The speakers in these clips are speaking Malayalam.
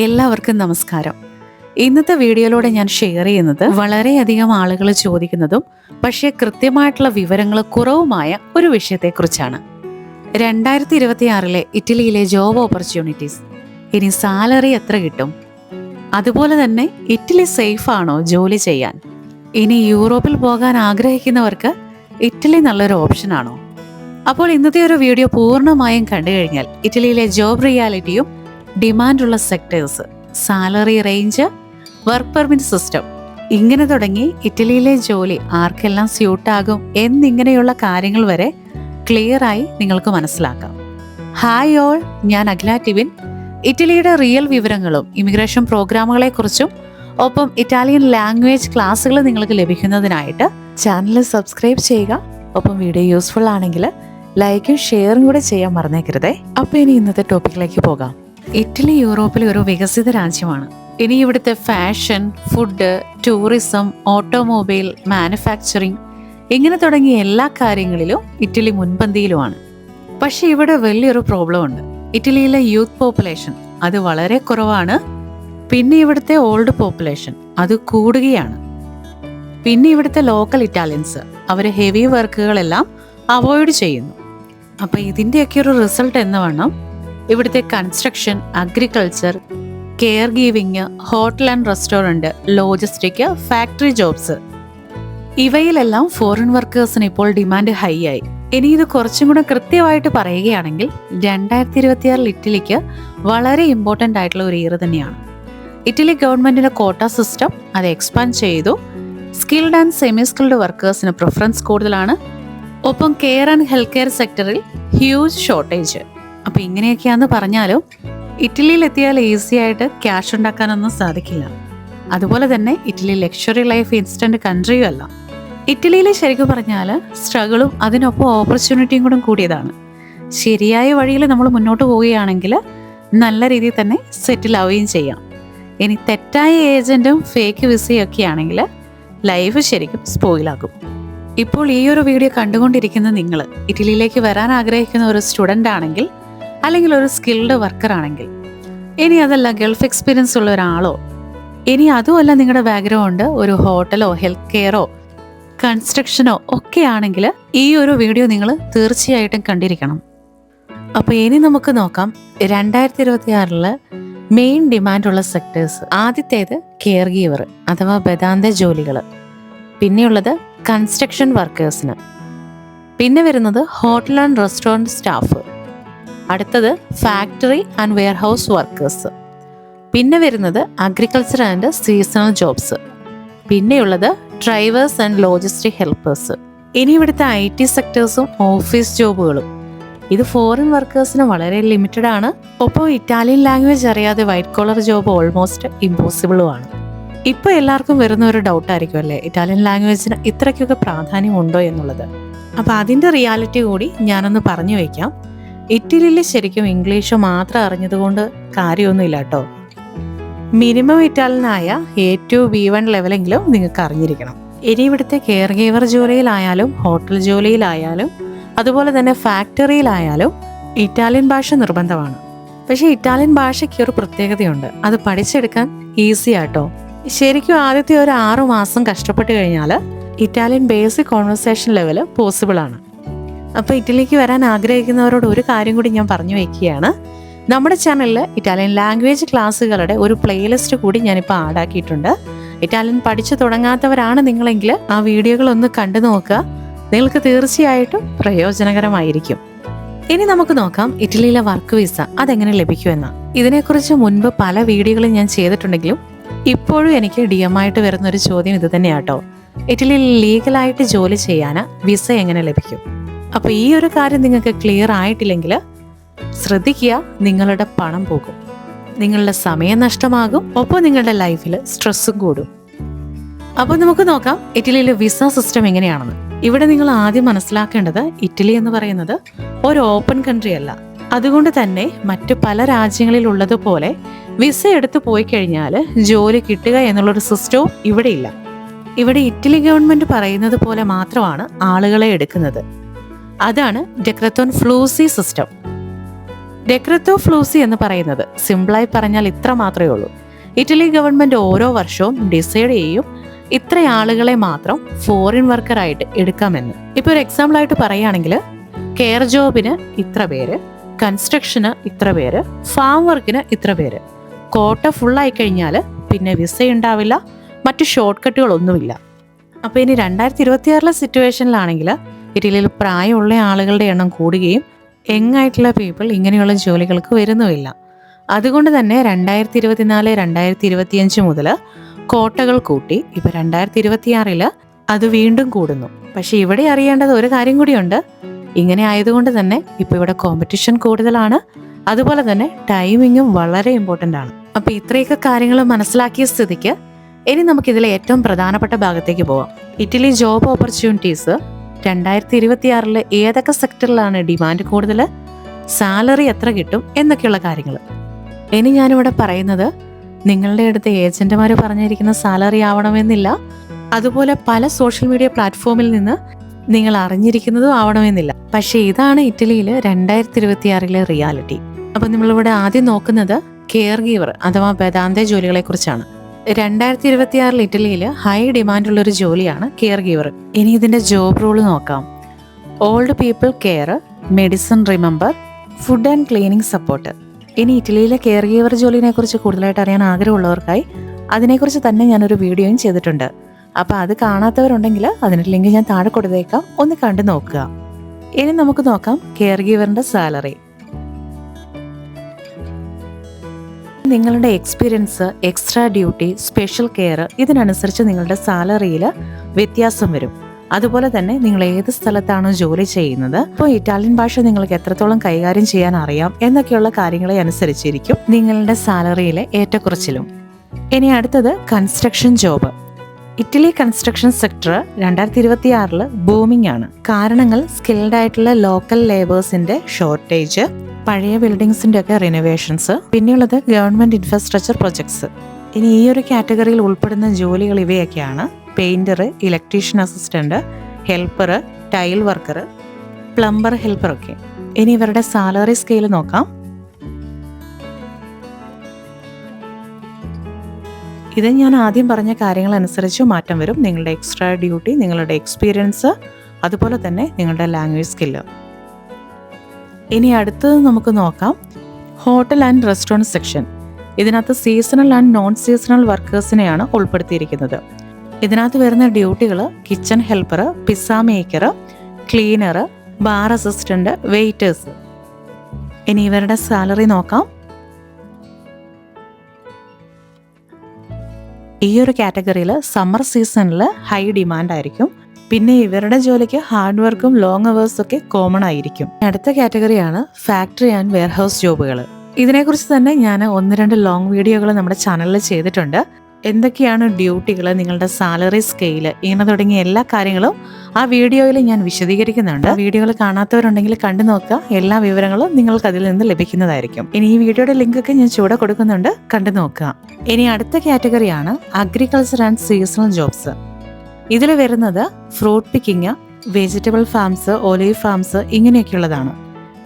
എല്ലാവർക്കും നമസ്കാരം. ഇന്നത്തെ വീഡിയോയിലൂടെ ഞാൻ ഷെയർ ചെയ്യുന്നത് വളരെയധികം ആളുകൾ ചോദിക്കുന്നതും പക്ഷേ കൃത്യമായിട്ടുള്ള വിവരങ്ങൾ കുറവുമായ ഒരു വിഷയത്തെക്കുറിച്ചാണ്. രണ്ടായിരത്തി ഇരുപത്തി ആറിലെ ഇറ്റലിയിലെ ജോബ് ഓപ്പർച്യൂണിറ്റീസ് ഇനി സാലറി എത്ര കിട്ടും? അതുപോലെ തന്നെ ഇറ്റലി സേഫ് ആണോ ജോലി ചെയ്യാൻ? ഇനി യൂറോപ്പിൽ പോകാൻ ആഗ്രഹിക്കുന്നവർക്ക് ഇറ്റലി നല്ലൊരു ഓപ്ഷനാണോ അപ്പോൾ ഇന്നത്തെ ഒരു വീഡിയോ പൂർണമായും കണ്ടു കഴിഞ്ഞാൽ ഇറ്റലിയിലെ ജോബ് റിയാലിറ്റിയും ഡിമാൻഡുള്ള sectors salary range work permit system. ഇങ്ങനെ തുടങ്ങി ഇറ്റലിയിലെ ജോലി ആർക്കെല്ലാം സ്യൂട്ടാകും എന്നിങ്ങനെയുള്ള കാര്യങ്ങൾ വരെ ക്ലിയറായി നിങ്ങൾക്ക് മനസ്സിലാക്കാം. ഹായ് ഓൾ ഞാൻ അഖില ടിവിൻ. ഇറ്റലിയുടെ റിയൽ വിവരങ്ങളും ഇമിഗ്രേഷൻ പ്രോഗ്രാമുകളെ കുറിച്ചും ഒപ്പം ഇറ്റാലിയൻ ലാംഗ്വേജ് ക്ലാസ്സുകൾ നിങ്ങൾക്ക് ലഭിക്കുന്നതിനായിട്ട് ചാനൽ സബ്സ്ക്രൈബ് ചെയ്യുക. ഒപ്പം വീഡിയോ യൂസ്ഫുൾ ആണെങ്കിൽ ലൈക്കും ഷെയറും കൂടെ ചെയ്യാൻ മറന്നേക്കരുതേ. അപ്പോൾ ഇനി ഇന്നത്തെ ടോപ്പിക്കിലേക്ക് പോകാം. ഇറ്റലി യൂറോപ്പിലെ ഒരു വികസിത രാജ്യമാണ്. ഇനി ഇവിടുത്തെ fashion food tourism automobile manufacturing ഇങ്ങനെ തുടങ്ങിയ എല്ലാ കാര്യങ്ങളിലും ഇറ്റലി മുൻപന്തിയിലുമാണ്. പക്ഷേ ഇവിടെ വലിയൊരു പ്രോബ്ലം ഉണ്ട് ഇറ്റലിയിലെ യൂത്ത് പോപ്പുലേഷൻ അത് വളരെ കുറവാണ്. പിന്നെ ഇവിടുത്തെ ഓൾഡ് പോപ്പുലേഷൻ അത് കൂടുകയാണ്. പിന്നെ ഇവിടുത്തെ ലോക്കൽ ഇറ്റാലിയൻസ് അവർ ഹെവി വർക്കുകളെല്ലാം അവോയ്ഡ് ചെയ്യുന്നു. അപ്പോൾ ഇതിന്റെയൊക്കെ ഒരു റിസൾട്ട് എന്ന് വേണം ഇവിടുത്തെ construction agriculture care giving hotel and restaurant logistic factory jobs ഇവയിലെല്ലാം foreign വർക്കേഴ്സിന് ഇപ്പോൾ ഡിമാൻഡ് ഹൈ ആയി. ഇനി ഇത് കുറച്ചും കൂടെ കൃത്യമായിട്ട് പറയുകയാണെങ്കിൽ രണ്ടായിരത്തി ഇരുപത്തിയാറിൽ ഇറ്റലിക്ക് വളരെ ഇമ്പോർട്ടന്റ് ആയിട്ടുള്ള ഒരു ഇയർ തന്നെയാണ്. ഇറ്റലി ഗവൺമെന്റിന്റെ കോട്ട സിസ്റ്റം അത് എക്സ്പാൻഡ് ചെയ്തു. സ്കിൽഡ് ആൻഡ് സെമി സ്കിൽഡ് വർക്കേഴ്സിന് പ്രിഫറൻസ് കൂടുതലാണ്. ഒപ്പം കെയർ ആൻഡ് ഹെൽത്ത് കെയർ സെക്ടറിൽ ഹ്യൂജ് ഷോർട്ടേജ് അപ്പൊ ഇങ്ങനെയൊക്കെയാന്ന് പറഞ്ഞാലും ഇറ്റലിയിൽ എത്തിയാൽ ഈസി ആയിട്ട് ക്യാഷ് ഉണ്ടാക്കാനൊന്നും സാധിക്കില്ല. അതുപോലെ തന്നെ ഇറ്റലി ലക്ഷറി ലൈഫ് ഇൻസ്റ്റന്റ് കൺട്രിയും അല്ല. ഇറ്റലിയിൽ ശരിക്കും പറഞ്ഞാൽ സ്ട്രഗിളും അതിനൊപ്പം ഓപ്പർച്യൂണിറ്റിയും കൂടെ കൂടിയതാണ്. ശരിയായ വഴിയിൽ നമ്മൾ മുന്നോട്ട് പോവുകയാണെങ്കിൽ നല്ല രീതിയിൽ തന്നെ സെറ്റിൽ ആവുകയും ചെയ്യാം. ഇനി തെറ്റായ ഏജന്റും ഫേക്ക് വിസയും ഒക്കെ ആണെങ്കിൽ ലൈഫ് ശരിക്കും സ്പോയിലാകും ഇപ്പോൾ ഈ ഒരു വീഡിയോ കണ്ടുകൊണ്ടിരിക്കുന്ന നിങ്ങൾ. ഇറ്റലിയിലേക്ക് വരാൻ ആഗ്രഹിക്കുന്ന ഒരു സ്റ്റുഡന്റ് ആണെങ്കിൽ അല്ലെങ്കിൽ ഒരു സ്കിൽഡ് വർക്കർ ആണെങ്കിൽ. ഇനി അതല്ല ഗൾഫ് എക്സ്പീരിയൻസ് ഉള്ള ഒരാളോ ഇനി അതുമല്ല നിങ്ങളുടെ ബാക്ക്ഗ്രൗണ്ട് ഒരു ഹോട്ടലോ ഹെൽത്ത് കെയറോ കൺസ്ട്രക്ഷനോ ഒക്കെ ആണെങ്കിൽ ഈ ഒരു വീഡിയോ നിങ്ങൾ തീർച്ചയായിട്ടും കണ്ടിരിക്കണം. അപ്പോൾ ഇനി നമുക്ക് നോക്കാം രണ്ടായിരത്തി ഇരുപത്തി ആറിൽ മെയിൻ ഡിമാൻഡുള്ള സെക്ടേഴ്സ് ആദ്യത്തേത് കെയർ ഗീവർ അഥവാ ബദാന്ത ജോലികൾ പിന്നെയുള്ളത് കൺസ്ട്രക്ഷൻ വർക്കേഴ്സിന് പിന്നെ വരുന്നത് ഹോട്ടൽ ആൻഡ് റെസ്റ്റോറന്റ് സ്റ്റാഫ് അടുത്തത് ഫാക്ടറി ആൻഡ് വെയർഹൗസ് വർക്കേഴ്സ് പിന്നെ വരുന്നത് അഗ്രികൾച്ചർ ആൻഡ് സീസണൽ ജോബ്സ് പിന്നെയുള്ളത് ഡ്രൈവേഴ്സ് ആൻഡ് ലോജിസ്റ്റിക് ഹെൽപ്പേഴ്സ് ഇനി ഇവിടുത്തെ ഐ ടി സെക്ടേഴ്സും ഓഫീസ് ജോബുകളും ഇത് ഫോറിൻ വർക്കേഴ്സിന് വളരെ ലിമിറ്റഡ് ആണ്. ഒപ്പം ഇറ്റാലിയൻ ലാംഗ്വേജ് അറിയാതെ വൈറ്റ് കോളർ ജോബ് ഓൾമോസ്റ്റ് ഇമ്പോസിബിളും ആണ് ഇപ്പൊ എല്ലാവർക്കും വരുന്ന ഒരു ഡൗട്ട് ആയിരിക്കും അല്ലേ? ഇറ്റാലിയൻ ലാംഗ്വേജിന് ഇത്രയ്ക്കൊക്കെ പ്രാധാന്യമുണ്ടോ എന്നുള്ളത്. അപ്പൊ അതിന്റെ റിയാലിറ്റി കൂടി ഞാനൊന്ന് പറഞ്ഞു വെക്കാം. ഇറ്റലിയിൽ ശരിക്കും ഇംഗ്ലീഷ് മാത്രം അറിഞ്ഞതുകൊണ്ട് കാര്യമൊന്നുമില്ല കേട്ടോ. മിനിമം ഇറ്റാലിയനായ എ ടു ബി വൺ ലെവലെങ്കിലും നിങ്ങൾക്ക് അറിഞ്ഞിരിക്കണം. ഇനി ഇവിടുത്തെ കെയർ ഗീവർ ജോലിയിലായാലും ഹോട്ടൽ ജോലിയിലായാലും അതുപോലെ തന്നെ ഫാക്ടറിയിലായാലും ഇറ്റാലിയൻ ഭാഷ നിർബന്ധമാണ്. പക്ഷേ ഇറ്റാലിയൻ ഭാഷയ്ക്ക് ഒരു പ്രത്യേകതയുണ്ട്. അത് പഠിച്ചെടുക്കാൻ ഈസി ആട്ടോ ശരിക്കും ആദ്യത്തെ ഒരു ആറു മാസം കഷ്ടപ്പെട്ട് കഴിഞ്ഞാൽ Italian basic conversation level possible ആണ്. അപ്പോൾ ഇറ്റലിക്ക് വരാൻ ആഗ്രഹിക്കുന്നവരോട് ഒരു കാര്യം കൂടി ഞാൻ പറഞ്ഞു വയ്ക്കുകയാണ് നമ്മുടെ ചാനലിൽ ഇറ്റാലിയൻ ലാംഗ്വേജ് ക്ലാസ്സുകളുടെ ഒരു പ്ലേലിസ്റ്റ് കൂടി ഞാനിപ്പോൾ ആഡാക്കിയിട്ടുണ്ട് ഇറ്റാലിയൻ പഠിച്ചു തുടങ്ങാത്തവരാണ് നിങ്ങളെങ്കിൽ ആ വീഡിയോകൾ ഒന്ന് കണ്ടു നോക്കുക. നിങ്ങൾക്ക് തീർച്ചയായിട്ടും പ്രയോജനകരമായിരിക്കും. ഇനി നമുക്ക് നോക്കാം ഇറ്റലിയിലെ വർക്ക് വിസ അതെങ്ങനെ ലഭിക്കുമെന്ന്. ഇതിനെക്കുറിച്ച് മുൻപ് പല വീഡിയോകളും ഞാൻ ചെയ്തിട്ടുണ്ടെങ്കിലും ഇപ്പോഴും എനിക്ക് ഡി എം ആയിട്ട് വരുന്ന ഒരു ചോദ്യം ഇത് തന്നെയാട്ടോ. ഇറ്റലിയിൽ ലീഗലായിട്ട് ജോലി ചെയ്യാൻ വിസ എങ്ങനെ ലഭിക്കും? അപ്പോൾ ഈ ഒരു കാര്യം നിങ്ങൾക്ക് ക്ലിയർ ആയിട്ടില്ലെങ്കിൽ ശ്രദ്ധിക്കുക നിങ്ങളുടെ പണം പോകും. നിങ്ങളുടെ സമയം നഷ്ടമാകും ഒപ്പം നിങ്ങളുടെ ലൈഫിൽ സ്ട്രെസ്സും കൂടും. അപ്പോൾ നമുക്ക് നോക്കാം ഇറ്റലിയിലെ വിസ സിസ്റ്റം എങ്ങനെയാണെന്ന്. ഇവിടെ നിങ്ങൾ ആദ്യം മനസ്സിലാക്കേണ്ടത് ഇറ്റലി എന്ന് പറയുന്നത് ഒരു ഓപ്പൺ കൺട്രി അല്ല. അതുകൊണ്ട് തന്നെ മറ്റു പല രാജ്യങ്ങളിൽ ഉള്ളതുപോലെ വിസ എടുത്തു പോയി കഴിഞ്ഞാൽ ജോലി കിട്ടുക എന്നുള്ളൊരു സിസ്റ്റവും ഇവിടെ ഇല്ല ഇവിടെ ഇറ്റലി ഗവൺമെന്റ് പറയുന്നത് പോലെ മാത്രമാണ് ആളുകളെ എടുക്കുന്നത്. അതാണ് ഡെക്രത്തോൺ ഫ്ലൂസി സിസ്റ്റം. ഡെക്രത്തോ ഫ്ലൂസി എന്ന് പറയുന്നത് സിമ്പിളായി പറഞ്ഞാൽ ഇത്ര മാത്രമേ ഉള്ളൂ. ഇറ്റലി ഗവൺമെന്റ് ഓരോ വർഷവും ഡിസൈഡ് ചെയ്യും ഇത്ര ആളുകളെ മാത്രം ഫോറിൻ വർക്കറായിട്ട് എടുക്കാമെന്ന്. ഇപ്പൊ ഒരു എക്സാമ്പിൾ ആയിട്ട് പറയുകയാണെങ്കിൽ കെയർ ജോബിന് ഇത്ര പേര് കൺസ്ട്രക്ഷന് ഇത്ര പേര് ഫാം വർക്കിന് ഇത്ര പേര്. കോട്ട ഫുള്ളായി കഴിഞ്ഞാൽ പിന്നെ വിസ ഉണ്ടാവില്ല മറ്റു ഷോർട്ട് കട്ടുകളൊന്നുമില്ല അപ്പോൾ ഇനി രണ്ടായിരത്തി ഇരുപത്തിയാറിലെ സിറ്റുവേഷനിലാണെങ്കിൽ ഇറ്റലിയിൽ പ്രായമുള്ള ആളുകളുടെ എണ്ണം കൂടുകയും യങ്ങായിട്ടുള്ള പീപ്പിൾ ഇങ്ങനെയുള്ള ജോലികൾക്ക് വരുന്നുമില്ല. അതുകൊണ്ട് തന്നെ രണ്ടായിരത്തി ഇരുപത്തിനാല് രണ്ടായിരത്തി ഇരുപത്തിയഞ്ച് മുതൽ കോട്ടകൾ കൂട്ടി ഇപ്പൊ രണ്ടായിരത്തി ഇരുപത്തിയാറിൽ അത് വീണ്ടും കൂടുന്നു. പക്ഷേ ഇവിടെ അറിയേണ്ടത് ഒരു കാര്യം കൂടിയുണ്ട്. ഇങ്ങനെ ആയതുകൊണ്ട് തന്നെ ഇപ്പോൾ ഇവിടെ കോമ്പറ്റീഷൻ കൂടുതലാണ്. അതുപോലെ തന്നെ ടൈമിങ്ങും വളരെ ഇമ്പോർട്ടന്റ് ആണ്. അപ്പോൾ ഇത്രയൊക്കെ കാര്യങ്ങൾ മനസ്സിലാക്കിയ സ്ഥിതിക്ക് ഇനി നമുക്കിതിലെ ഏറ്റവും പ്രധാനപ്പെട്ട ഭാഗത്തേക്ക് പോവാം. ഇറ്റലി ജോബ് ഓപ്പർച്യൂണിറ്റീസ് രണ്ടായിരത്തി ഇരുപത്തിയാറിൽ ഏതൊക്കെ സെക്ടറിലാണ് ഡിമാൻഡ് കൂടുതൽ സാലറി എത്ര കിട്ടും? എന്നൊക്കെയുള്ള കാര്യങ്ങൾ ഇനി ഞാനിവിടെ പറയുന്നത് നിങ്ങളുടെ അടുത്ത് ഏജന്റുമാർ പറഞ്ഞിരിക്കുന്ന സാലറി ആവണമെന്നില്ല. അതുപോലെ പല സോഷ്യൽ മീഡിയ പ്ലാറ്റ്ഫോമിൽ നിന്ന് നിങ്ങൾ അറിഞ്ഞിരിക്കുന്നതും ആവണമെന്നില്ല. പക്ഷേ ഇതാണ് ഇറ്റലിയിൽ രണ്ടായിരത്തി ഇരുപത്തിയാറിലെ റിയാലിറ്റി. അപ്പം നമ്മളിവിടെ ആദ്യം നോക്കുന്നത് കെയർ ഗീവർ അഥവാ ജോലികളെ കുറിച്ചാണ് രണ്ടായിരത്തി ഇരുപത്തിയാറിൽ ഇറ്റലിയിൽ ഹൈ ഡിമാൻഡുള്ള ഒരു ജോലിയാണ് കെയർ ഗീവർ ഇനി ഇതിന്റെ ജോബ് റോൾ നോക്കാം. Old people care medicine remember food and cleaning support. ഇനി ഇറ്റലിയിലെ കെയർ ഗീവർ ജോലിനെ കുറിച്ച് കൂടുതലായിട്ട് അറിയാൻ ആഗ്രഹമുള്ളവർക്കായി അതിനെക്കുറിച്ച് തന്നെ ഞാനൊരു വീഡിയോയും ചെയ്തിട്ടുണ്ട്. അപ്പോൾ അത് കാണാത്തവരുണ്ടെങ്കിൽ അതിന്റെ ലിങ്ക് ഞാൻ താഴെ കൊടുത്തേക്കാം. ഒന്ന് കണ്ടു നോക്കുക. ഇനി നമുക്ക് നോക്കാം കെയർ ഗീവറിന്റെ സാലറി. നിങ്ങളുടെ experience extra duty special care ഇതിനനുസരിച്ച് നിങ്ങളുടെ സാലറിയിൽ വ്യത്യാസം വരും. അതുപോലെ തന്നെ നിങ്ങൾ ഏത് സ്ഥലത്താണോ ജോലി ചെയ്യുന്നത് ഇപ്പോൾ ഇറ്റാലിയൻ ഭാഷ നിങ്ങൾക്ക് എത്രത്തോളം കൈകാര്യം ചെയ്യാൻ അറിയാം എന്നൊക്കെയുള്ള കാര്യങ്ങളെ അനുസരിച്ചിരിക്കും നിങ്ങളുടെ സാലറിയിലെ ഏറ്റക്കുറച്ചിലും. ഇനി അടുത്തത് construction job Italy construction sector രണ്ടായിരത്തി ഇരുപത്തി ആറിൽ ബൂമിംഗ് ആണ്. കാരണങ്ങൾ സ്കിൽഡ് ആയിട്ടുള്ള ലോക്കൽ ലേബേഴ്സിന്റെ ഷോർട്ടേജ് പഴയ ബിൽഡിങ്സിന്റെ ഒക്കെ റിനോവേഷൻസ് പിന്നെയുള്ളത് ഗവൺമെന്റ് ഇൻഫ്രാസ്ട്രക്ചർ പ്രൊജക്ട്സ് ഇനി ഈ ഒരു കാറ്റഗറിയിൽ ഉൾപ്പെടുന്ന ജോലികൾ ഇവയൊക്കെയാണ്. Painter electrician assistant helper tile worker plumber helper ഒക്കെ. ഇനി ഇവരുടെ സാലറി സ്കെയിൽ നോക്കാം. ഇത് ഞാൻ ആദ്യം പറഞ്ഞ കാര്യങ്ങൾ അനുസരിച്ച് മാറ്റം വരും. നിങ്ങളുടെ എക്സ്ട്രാ ഡ്യൂട്ടി നിങ്ങളുടെ എക്സ്പീരിയൻസ് അതുപോലെ തന്നെ നിങ്ങളുടെ ലാംഗ്വേജ് സ്കില്ല് ഇനി അടുത്തത് നമുക്ക് നോക്കാം. Hotel and restaurant section. ഇതിനകത്ത് സീസണൽ ആൻഡ് നോൺ സീസണൽ വർക്കേഴ്സിനെയാണ് ഉൾപ്പെടുത്തിയിരിക്കുന്നത്. ഇതിനകത്ത് വരുന്ന ഡ്യൂട്ടികൾ kitchen helper pizza maker cleaner bar assistant waiters. ഇനി ഇവരുടെ സാലറി നോക്കാം. ഈ ഒരു കാറ്റഗറിയിൽ സമ്മർ സീസണിൽ ഹൈ ഡിമാൻഡ് ആയിരിക്കും പിന്നെ ഇവരുടെ ജോലിക്ക് ഹാർഡ് വർക്കും ലോങ് അവേഴ്സും ഒക്കെ കോമൺ ആയിരിക്കും. അടുത്ത കാറ്റഗറിയാണ് ഫാക്ടറി ആൻഡ് വെയർഹൗസ് ജോബുകൾ ഇതിനെക്കുറിച്ച് തന്നെ ഞാൻ ഒന്ന് രണ്ട് ലോങ് വീഡിയോകൾ നമ്മുടെ ചാനലിൽ ചെയ്തിട്ടുണ്ട്. എന്തൊക്കെയാണ് ഡ്യൂട്ടികൾ നിങ്ങളുടെ സാലറി സ്കെയിൽ ഇങ്ങനെ തുടങ്ങിയ എല്ലാ കാര്യങ്ങളും ആ വീഡിയോയിൽ ഞാൻ വിശദീകരിക്കുന്നുണ്ട്. വീഡിയോകൾ കാണാത്തവരുണ്ടെങ്കിൽ കണ്ടു നോക്കുക. എല്ലാ വിവരങ്ങളും നിങ്ങൾക്ക് അതിൽ നിന്ന് ലഭിക്കുന്നതായിരിക്കും. ഇനി ഈ വീഡിയോയുടെ ലിങ്ക് ഒക്കെ ഞാൻ ചൂടെ കൊടുക്കുന്നുണ്ട്. കണ്ടു നോക്കുക. ഇനി അടുത്ത കാറ്റഗറിയാണ് അഗ്രികൾച്ചർ ആൻഡ് സീസണൽ ജോബ്സ് ഇതിൽ വരുന്നത് fruit picking vegetable farms olive farms ഇങ്ങനെയൊക്കെയുള്ളതാണ്.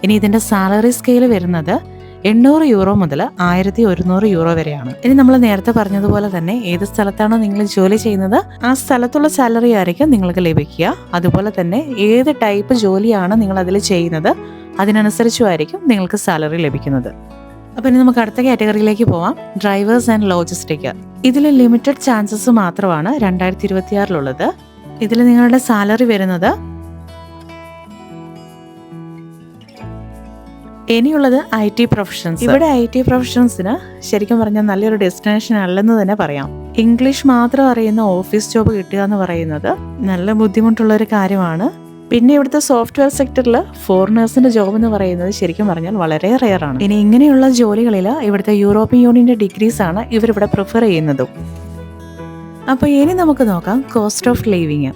ഇനി ഇതിന്റെ സാലറി സ്കെയിൽ വരുന്നത് എണ്ണൂറ് യൂറോ മുതൽ ആയിരത്തി ഒരുന്നൂറ് യൂറോ വരെയാണ്. ഇനി നമ്മൾ നേരത്തെ പറഞ്ഞതുപോലെ തന്നെ ഏത് സ്ഥലത്താണോ നിങ്ങൾ ജോലി ചെയ്യുന്നത് ആ സ്ഥലത്തുള്ള സാലറി ആയിരിക്കും നിങ്ങൾക്ക് ലഭിക്കുക. അതുപോലെ തന്നെ ഏത് ടൈപ്പ് ജോലിയാണ് നിങ്ങൾ അതിൽ ചെയ്യുന്നത് അതിനനുസരിച്ചുമായിരിക്കും നിങ്ങൾക്ക് സാലറി ലഭിക്കുന്നത്. അപ്പൊ ഇനി നമുക്ക് അടുത്ത കാറ്റഗറിയിലേക്ക് പോവാം. Drivers and logistic. ഇതിൽ ലിമിറ്റഡ് ചാൻസസ് മാത്രമാണ് രണ്ടായിരത്തി ഇരുപത്തിയാറിലുള്ളത് ഇതിൽ നിങ്ങളുടെ സാലറി വരുന്നത് ഇനിയുള്ളത് ഐ ടി പ്രൊഫഷൻസ്. ഇവിടെ ഐ ടി പ്രൊഫഷൻസിന് ശരിക്കും പറഞ്ഞാൽ നല്ലൊരു ഡെസ്റ്റിനേഷൻ അല്ലെന്ന് തന്നെ പറയാം. ഇംഗ്ലീഷ് മാത്രം അറിയുന്ന ഓഫീസ് ജോബ് കിട്ടുക എന്ന് പറയുന്നത് നല്ല ബുദ്ധിമുട്ടുള്ള ഒരു കാര്യമാണ്. പിന്നെ ഇവിടുത്തെ സോഫ്റ്റ്വെയർ സെക്ടറിൽ ഫോറിനേഴ്സിന്റെ ജോബ് എന്ന് പറയുന്നത് ശരിക്കും പറഞ്ഞാൽ വളരെ റെയർ ആണ്. ഇനി ഇങ്ങനെയുള്ള ജോലികളിൽ ഇവിടുത്തെ യൂറോപ്യൻ ഡിഗ്രീസ് ആണ് ഇവരിവിടെ പ്രിഫർ ചെയ്യുന്നതും. അപ്പോൾ ഇനി നമുക്ക് നോക്കാം കോസ്റ്റ് ഓഫ് ലിവിങ്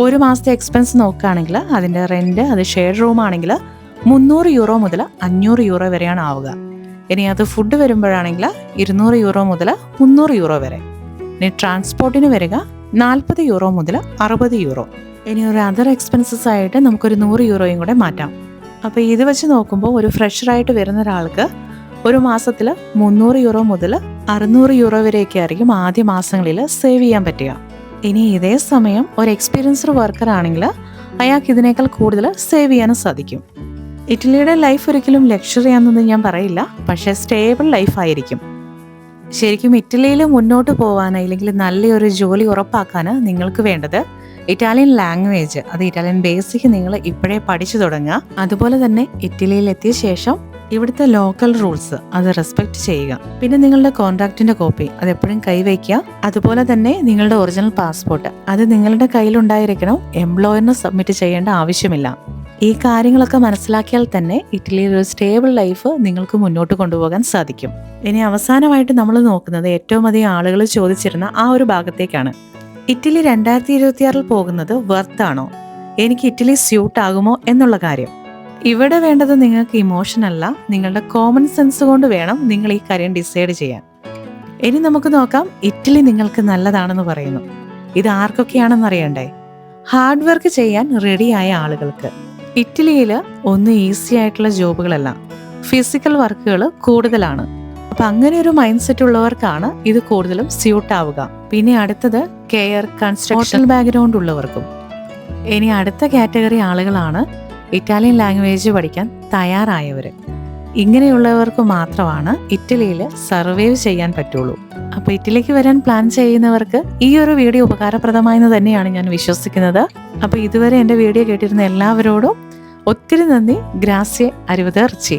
ഒരു മാസത്തെ എക്സ്പെൻസ് നോക്കുകയാണെങ്കിൽ അതിന്റെ റെന്റ് അത് ഷെയർ റൂം ആണെങ്കിൽ മുന്നൂറ് യൂറോ മുതൽ അഞ്ഞൂറ് യൂറോ വരെയാണ് ആവുക. ഇനി അത് ഫുഡ് വരുമ്പോഴാണെങ്കിൽ ഇരുന്നൂറ് യൂറോ മുതൽ മുന്നൂറ് യൂറോ വരെ. ഇനി ട്രാൻസ്പോർട്ടിന് വരിക നാൽപ്പത് യൂറോ മുതൽ അറുപത് യൂറോ ഇനി ഒരു അതർ എക്സ്പെൻസസ് ആയിട്ട് നമുക്കൊരു നൂറ് യൂറോയും കൂടെ മാറ്റാം. അപ്പോൾ ഇത് വെച്ച് നോക്കുമ്പോൾ ഒരു ഫ്രഷറായിട്ട് വരുന്ന ഒരാൾക്ക് ഒരു മാസത്തിൽ മുന്നൂറ് യൂറോ മുതൽ അറുന്നൂറ് യൂറോ വരെയൊക്കെ ആയിരിക്കും ആദ്യ മാസങ്ങളിൽ സേവ് ചെയ്യാൻ പറ്റുക. ഇനി ഇതേ സമയം ഒരു എക്സ്പീരിയൻസ്ഡ് വർക്കർ ആണെങ്കിൽ അയാൾക്ക് ഇതിനേക്കാൾ കൂടുതൽ സേവ് ചെയ്യാനും സാധിക്കും. ഇറ്റലിയുടെ ലൈഫ് ഒരിക്കലും ലക്ഷറി ആണെന്ന് ഞാൻ പറയില്ല പക്ഷേ സ്റ്റേബിൾ ലൈഫ് ആയിരിക്കും. ശരിക്കും ഇറ്റലിയിൽ മുന്നോട്ട് പോകാൻ അല്ലെങ്കിൽ നല്ലൊരു ജോലി ഉറപ്പാക്കാൻ നിങ്ങൾക്ക് വേണ്ടത് ഇറ്റാലിയൻ ലാംഗ്വേജ് അത് ഇറ്റാലിയൻ ബേസിക് നിങ്ങൾ ഇപ്പോഴേ പഠിച്ചു തുടങ്ങുക. അതുപോലെ തന്നെ ഇറ്റലിയിൽ എത്തിയ ശേഷം ഇവിടുത്തെ ലോക്കൽ റൂൾസ് അത് റെസ്പെക്ട് ചെയ്യുക. പിന്നെ നിങ്ങളുടെ കോൺട്രാക്റ്റിന്റെ കോപ്പി അത് എപ്പോഴും കൈവയ്ക്കുക. അതുപോലെ തന്നെ നിങ്ങളുടെ ഒറിജിനൽ പാസ്പോർട്ട് അത് നിങ്ങളുടെ കയ്യിലുണ്ടായിരിക്കണം. എംപ്ലോയറിന് സബ്മിറ്റ് ചെയ്യേണ്ട ആവശ്യമില്ല. ഈ കാര്യങ്ങളൊക്കെ മനസ്സിലാക്കിയാൽ തന്നെ ഇറ്റലിയിൽ ഒരു സ്റ്റേബിൾ ലൈഫ് നിങ്ങൾക്ക് മുന്നോട്ട് കൊണ്ടുപോകാൻ സാധിക്കും. ഇനി അവസാനമായിട്ട് നമ്മൾ നോക്കുന്നത് ഏറ്റവും അധികം ആളുകൾ ചോദിച്ചിരുന്ന ആ ഒരു ഭാഗത്തേക്കാണ്. ഇറ്റലി രണ്ടായിരത്തി ഇരുപത്തിയാറിൽ പോകുന്നത് വർത്താണോ എനിക്ക് ഇറ്റലി സ്യൂട്ട് ആകുമോ എന്നുള്ള കാര്യം. ഇവിടെ വേണ്ടത് നിങ്ങൾക്ക് ഇമോഷൻ അല്ല നിങ്ങളുടെ കോമൺ സെൻസ് കൊണ്ട് വേണം നിങ്ങൾ ഈ കാര്യം ഡിസൈഡ് ചെയ്യാൻ. ഇനി നമുക്ക് നോക്കാം ഇറ്റലി നിങ്ങൾക്ക് നല്ലതാണെന്ന് പറയുന്നു. ഇത് ആർക്കൊക്കെയാണെന്ന് അറിയണ്ടേ? ഹാർഡ് വർക്ക് ചെയ്യാൻ റെഡിയായ ആളുകൾക്ക്. ഇറ്റലിയിൽ ഒന്ന് ഈസി ആയിട്ടുള്ള ജോബുകളല്ല ഫിസിക്കൽ വർക്കുകൾ കൂടുതലാണ്. അപ്പൊ അങ്ങനെ ഒരു മൈൻഡ് സെറ്റ് ഉള്ളവർക്കാണ് ഇത് കൂടുതലും സ്യൂട്ട് ആവുക. പിന്നെ അടുത്തത് കെയർ കൺസ്ട്രക്ഷൻ ബാക്ക്ഗ്രൗണ്ട് ഉള്ളവർക്കും. ഇനി അടുത്ത കാറ്റഗറി ആളുകളാണ് ഇറ്റാലിയൻ ലാംഗ്വേജ് പഠിക്കാൻ തയ്യാറായവർ ഇങ്ങനെയുള്ളവർക്ക് മാത്രമാണ് ഇറ്റലിയിൽ സർവൈവ് ചെയ്യാൻ പറ്റുള്ളൂ. അപ്പോൾ ഇറ്റലിക്ക് വരാൻ പ്ലാൻ ചെയ്യുന്നവർക്ക് ഈ ഒരു വീഡിയോ ഉപകാരപ്രദമായെന്ന് തന്നെയാണ് ഞാൻ വിശ്വസിക്കുന്നത്. അപ്പോൾ ഇതുവരെ എന്റെ വീഡിയോ കേട്ടിരുന്ന എല്ലാവരോടും ഒത്തിരി നന്ദി. ഗ്രാസ്യ അരുവതർച്ചി